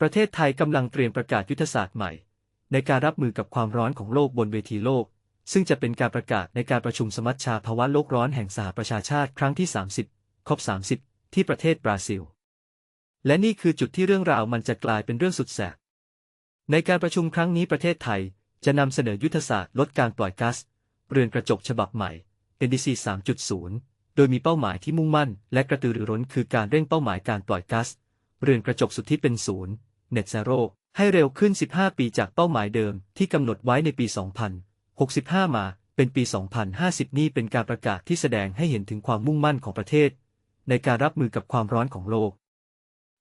ประเทศไทยกำลังเตรียมประกาศยุทธศาสตร์ใหม่ ในการรับมือกับความร้อนของโลกบนเวทีโลก ซึ่งจะเป็นการประกาศในการประชุมสมัชชาภาวะโลกร้อนแห่งสหประชาชาติครั้งที่ 30 ครบ 30 ที่ประเทศบราซิล และนี่คือจุดที่เรื่องราวมันจะกลายเป็นเรื่องสุดแสบ ในการประชุมครั้งนี้ประเทศไทยจะนำเสนอยุทธศาสตร์ลดการปล่อยก๊าซเรือนกระจกฉบับใหม่ NDC 3.0 โดยมีเป้าหมายที่มุ่งมั่น และกระตือรือร้นคือการเร่งเป้าหมายการปล่อยก๊าซ เรือนกระจกสุทธิเป็นศูนย์ Net Zero ให้เร็วขึ้น 15 ปีจากเป้าหมายเดิมที่กำหนดไว้ในปี 2065 มาเป็นปี 2050 นี่เป็นการประกาศที่แสดงให้เห็นถึงความมุ่งมั่นของประเทศ ในการรับมือกับความร้อนของโลก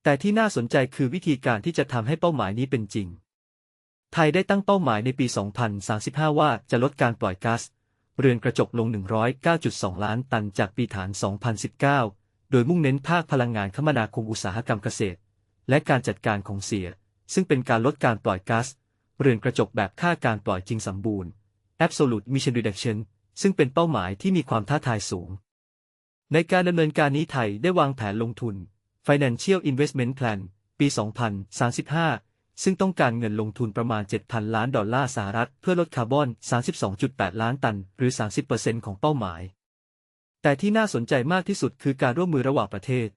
แต่ที่น่าสนใจคือวิธีการที่จะทำให้เป้าหมายนี้เป็นจริง ไทยได้ตั้งเป้าหมายในปี 2035 ว่าจะลดการปล่อยก๊าซเรือนกระจกลง 109.2 ล้านตันจากปีฐาน 2019 โดยมุ่งเน้นภาคพลังงานคมนาคมอุตสาหกรรมเกษตร และการจัดการของเสีย ซึ่งเป็นการลดการปล่อยก๊าซเรือนกระจกแบบค่าการปล่อยจริงสมบูรณ์ Absolute Emission Reduction ซึ่งเป็นเป้าหมายที่มีความท้าทายสูง ในการดำเนินการนี้ไทยได้วางแผนลงทุน Financial Investment Plan ปี 2035 ซึ่งต้องการเงินลงทุนประมาณ 7,000 ล้านดอลลาร์สหรัฐ เพื่อลดคาร์บอน 32.8 ล้านตัน หรือ 30%ของเป้าหมาย แต่ที่น่าสนใจมากที่สุดคือการร่วมมือระหว่างประเทศ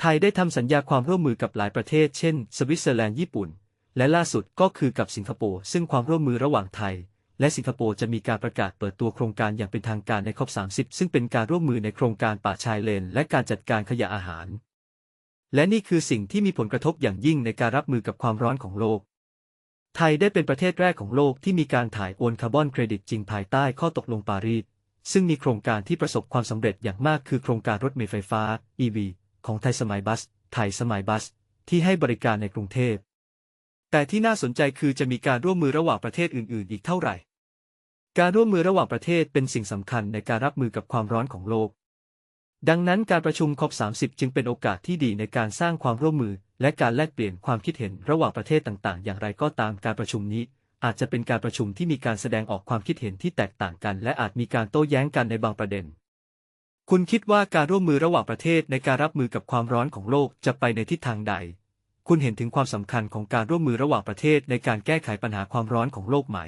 ไทยได้ทำสัญญาความร่วมมือกับหลายประเทศ เช่น สวิตเซอร์แลนด์ญี่ปุ่น และล่าสุดก็คือกับสิงคโปร์ซึ่งความร่วมมือระหว่างไทย และสิงคโปร์จะมีการประกาศเปิดตัวโครงการอย่างเป็นทางการในครบ30 ซึ่งเป็นการร่วมมือในโครงการป่าชายเลน และการจัดการขยะอาหาร และนี่คือสิ่งที่มีผลกระทบอย่างยิ่งในการรับมือกับความร้อนของโลกไทยได้เป็นประเทศแรกของโลกที่มีการถ่ายโอนคาร์บอนเครดิตจริงภายใต้ข้อตกลงปารีส ซึ่งมีโครงการที่ประสบความสำเร็จอย่างมากคือโครงการรถเมล์ไฟฟ้า EV ของไทยสมัยบัส ไทยสมัยบัส ที่ให้บริการในกรุงเทพ แต่ที่น่าสนใจคือจะมีการร่วมมือระหว่างประเทศอื่น ๆ อีกเท่าไหร่ การร่วมมือระหว่างประเทศเป็นสิ่งสำคัญในการรับมือกับความร้อนของโลก ดังนั้นการประชุมค30 จึงเป็นโอกาสที่ดีในการสร้างความร่วมมือ และการแลกเปลี่ยนความคิดเห็นระหว่างประเทศต่าง ๆ อย่างไรก็ตามการประชุมนี้ อาจจะเป็นการประชุมที่มีการแสดงออกความคิดเห็นที่แตกต่างกัน และอาจมีการโต้แย้งกันในบางประเด็น คุณคิดว่าการร่วมมือระหว่างประเทศในการรับมือกับความร้อนของโลกจะไปในทิศทางใด คุณเห็นถึงความสำคัญของการร่วมมือระหว่างประเทศในการแก้ไขปัญหาความร้อนของโลกไหม